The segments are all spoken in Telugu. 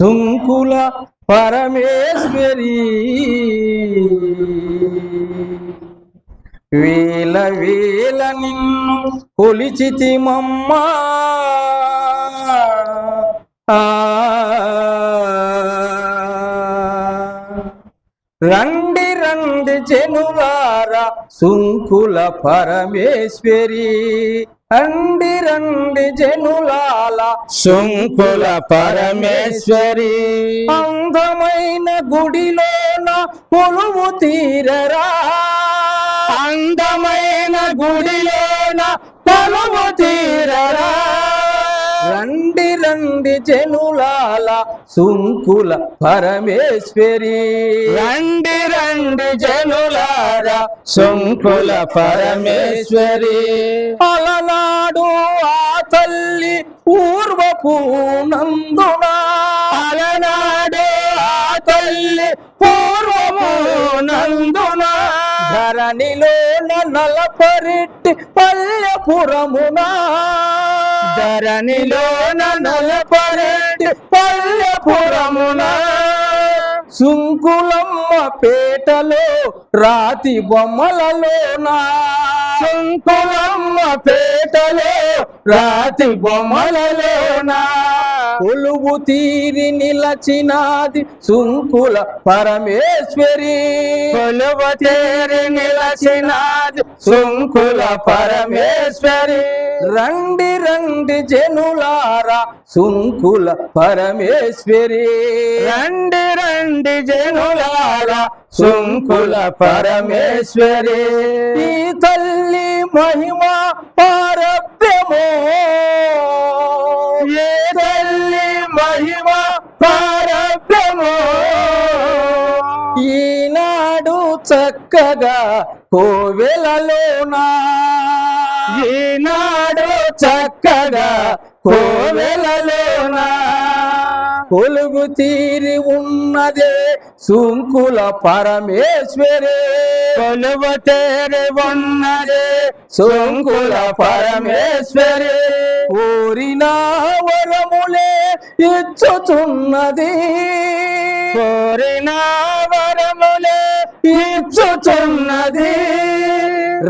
సుంకుల పరమేశ్వరి. వేల వేల నిన్ను కొలిచితిమమ్మా. ఆ. రండి రండి చెనువార సుంకుల పరమేశ్వరి. రండి రండి జనులాల శంకుల పరమేశ్వరి. అందమైన గుడిలోన కొలువు తీరరా. అందమైన గుడిలోన కొలువు తీరరా. రండి రండి జనులాల సుంకుల పరమేశ్వరి. రండి రండి జనులారా శంకుల పరమేశ్వరి. అలనాడు ఆ తల్లి పూర్వపు నందున అలనాడు ఆ తల్లి పూర్వము నందున ధరణిలో నలపరెట్టి పల్లెపురమున. ధరణిలోన నలపరెట్టి పల్లెపురమున. సుంకులమ్మ పేటలో రాతి బొమ్మలలోనా సుంకులమ్మ పేటలో రాతి బొమ్మలలోనా కొలువు తీరి నిలచినాది సుంకుల పరమేశ్వరి. కొలువ తేరి నిలచినాది శంకుల పరమేశ్వరి. రండి రండి జనులారా సుంకుల పరమేశ్వరి. రండి రండి జనులారా శంకుల పరమేశ్వరి. ఈ తల్లి మహిమ పారభ్యమో ఈనాడు చక్కగా కోవెలలోనా? ఈనాడు చక్కగా కోవెలలోన? కొలుగు తీరి ఉన్నదే సుంకుల పరమేశ్వరి. కొలువ తేరి ఉన్నది శంకుల పరమేశ్వరి. కోరిన వరములే ఇచ్చుచున్నది. కోరిన వరములే ఇచ్చుచున్నది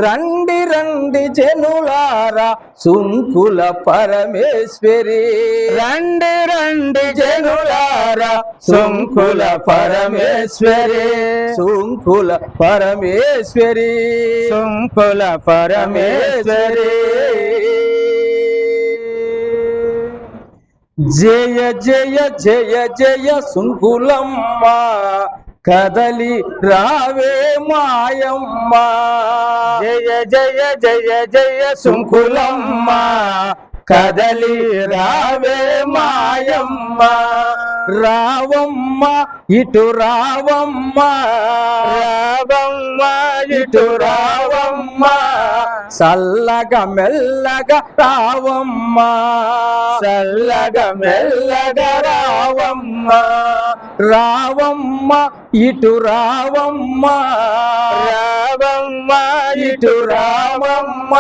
రండి రండి జనులారా సుంకుల పరమేశ్వరి. రండి రండి జనులారా శంకుల పరమేశ్వరి. సుంకుల పరమేశ్వరి. శంకుల పరమేశ్వరి. జయ జయ జయ జయ సుంకులమ్మ. కదలి రావే మాయమ్మ. జయ జయ జయ జయ శంకులమ్మ కదలి రావే మాయమ్మ. రావమ్మ ఇటు రావమ్మ. రావమ్మ ఇటు రావమ్మ. చల్లగా మెల్లగా రావమ్మ. చల్లగా మెల్లగా రావమ్మ. రావమ్మ ఇటు రావమ్మ. రావమ్మ ఇటు రావమ్మ.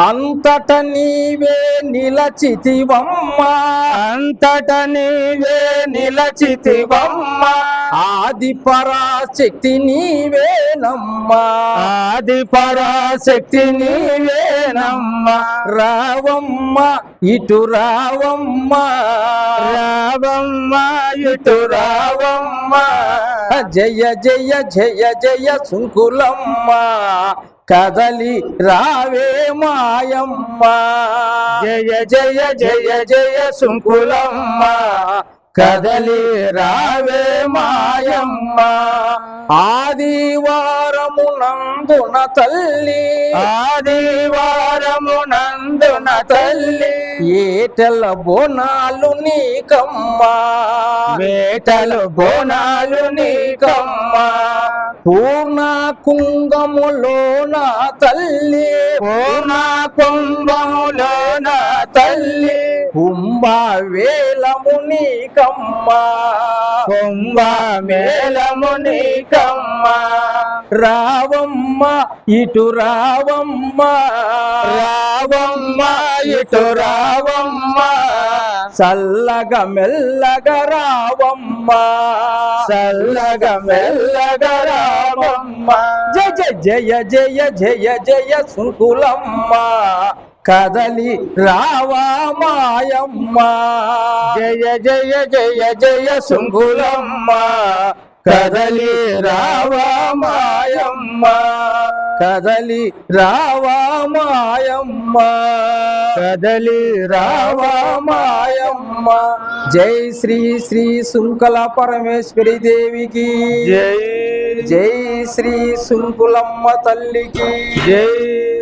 అంతట నీవే నిలచితివమ్మ. అంతట నీవే నిలచితివమ్మ. ఆది పరాశక్తి నీవేనమ్మా. ఆది పరాశక్తి నీవేనమ్మ. రావమ్మ ఇటు రావమ్మ. రావమ్మ ఇటు రావమ్మ. జయ జయ జయ జయ సుంకులమ్మ. కదలి రావే మాయమ్మ. జయ జయ జయ జయ శంకులమ్మ కదలి రావే మాయమ్మ. ఆదివారము నందున తల్లి. ఆదివారము నందున తల్లి. ఏటల బోనాలు నీకమ్మా. వేటలు బోనాలు నీకమ్మ. పూర్ణ కుంగములోన తల్లి. పూర్ణ కుంభములోన తల్లి. కుంభ వేలము నీకమ్మా కుంభ మేళము నీకమ్మ రావమ్మ ఇటు రావమ్మ. రావమ్మ ఇటు రావమ్మ. చల్లగా మెల్లగా రావమ్మ. చల్లగా మెల్లగా రావమ్మ. జయ జయ జయ జయ జయ సుకులమ్మ. కదలి రావా మాయమ్మ. జయ జయ జయ జయ సుంగులమ్మ కదలి రావా మాయమ్మ. కదలి రావా మాయమ్మ. కదలి రావా మాయమ్మ. జై శ్రీ శ్రీ సుంకల పరమేశ్వరి దేవికి. జై. జై శ్రీ సుంకులమ్మ తల్లికి. జై.